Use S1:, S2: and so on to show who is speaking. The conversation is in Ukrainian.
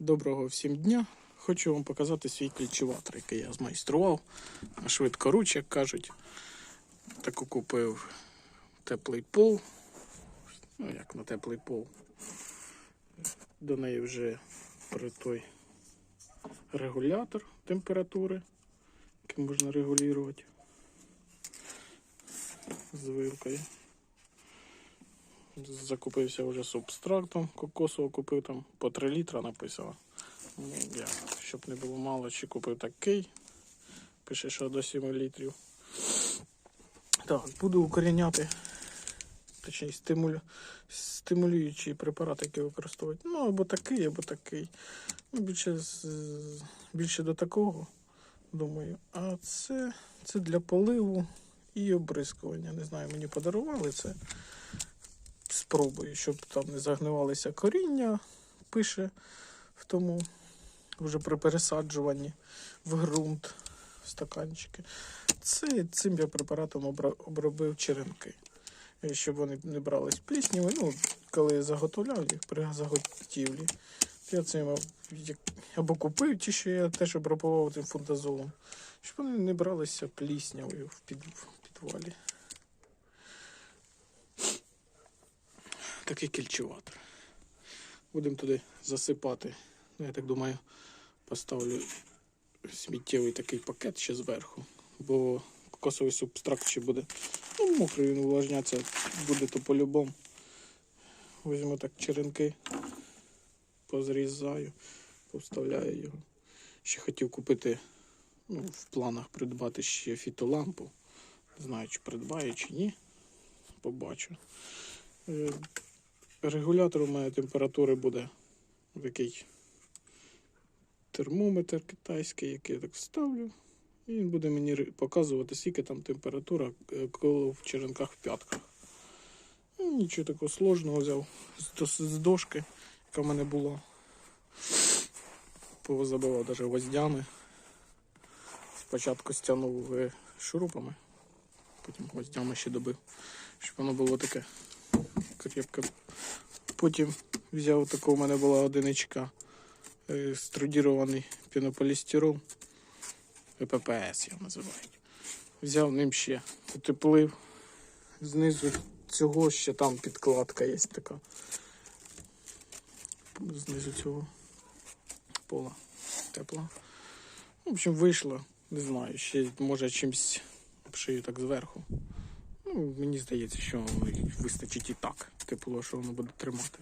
S1: Доброго всім дня. Хочу вам показати свій кільчеватор, який я змайстрував. Швидкоруч, як кажуть. Таку купив теплий пол. Ну, як на теплий пол. До неї вже притой регулятор температури, який можна регулювати з вилкою. Закупився вже субстрактом кокосового, купив там по 3 літра написано. Ну, я, щоб не було мало, чи купив такий. Пише, що до 7 літрів. Так, буду укоріняти, точніше стимулю, стимулюючі препарати, які використовувати. Ну, або такий, або такий. Ну, більше, більше до такого, думаю. А це, це для поливу і обрискування. Не знаю, мені подарували це спробую, щоб там не загнивалися коріння, пише в тому вже при пересаджуванні в ґрунт стаканчики. Це цим я препаратом обробив черенки, е, щоб вони не брались пліснями. Ну, коли я заготовляв їх при заготівлі, я цим або купив ті, що я теж обробував тим фундазолом, щоб вони не бралися пліснявою в підвалі. Такий кільчеватор. Будемо туди засипати. Ну, я так думаю, поставлю сміттєвий такий пакет ще зверху, бо кокосовий субстракт ще буде. Ну, мокрий він увлажняться, буде то по-любому. Візьму так черенки, позрізаю, повставляю його. Ще хотів купити, ну, в планах придбати ще фітолампу. Не знаю, чи придбаю, чи ні. Побачу. Регулятор у мене температури буде такий термометр китайський, який я так вставлю. І він буде мені показувати, скільки там температура е, коли в черенках в п'ятках. Ну, нічого такого сложного взяв з, дошки, яка в мене була. Позабивав навіть гвоздями. Спочатку стягнув е, шурупами, потім гвоздями ще добив, щоб воно було таке крепке. Потім взяв таку, у мене була одиничка е, струдірований пінополістирол. ППС його називають. Взяв ним ще утеплив. Знизу цього ще там підкладка є така. Знизу цього пола тепла. В общем, вийшло. Не знаю, ще може чимось шию так зверху. Ну, мені здається, що вистачить і так. Тепло, що воно буде тримати.